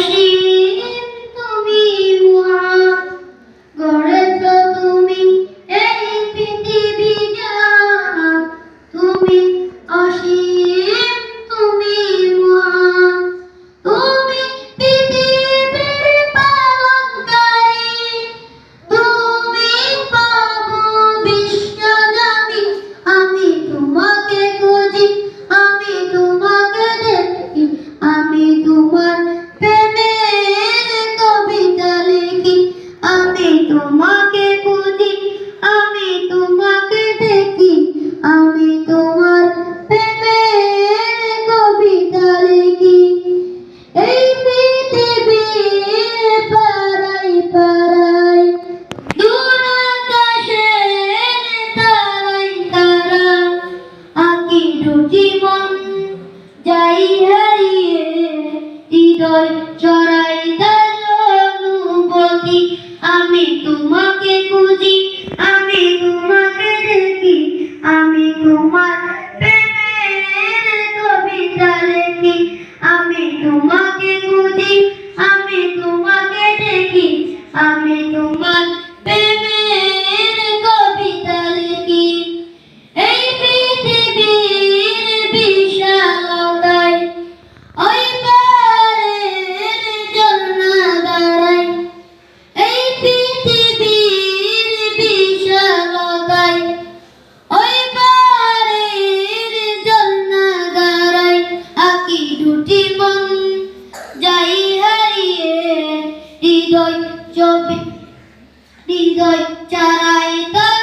Shri হৃদয় চড়াই অনুভূতি আমি তোমাকে খুঁজি, আমি তোমাকে দেখি, আমি তোমার প্রেমের কবিতা লেখি। আমি তোমাকে খুঁজি, আমি তোমাকে দেখি, আমি তোমার জীবন যাই হারিয়ে হৃদয় ছবি হৃদয় চারাই তার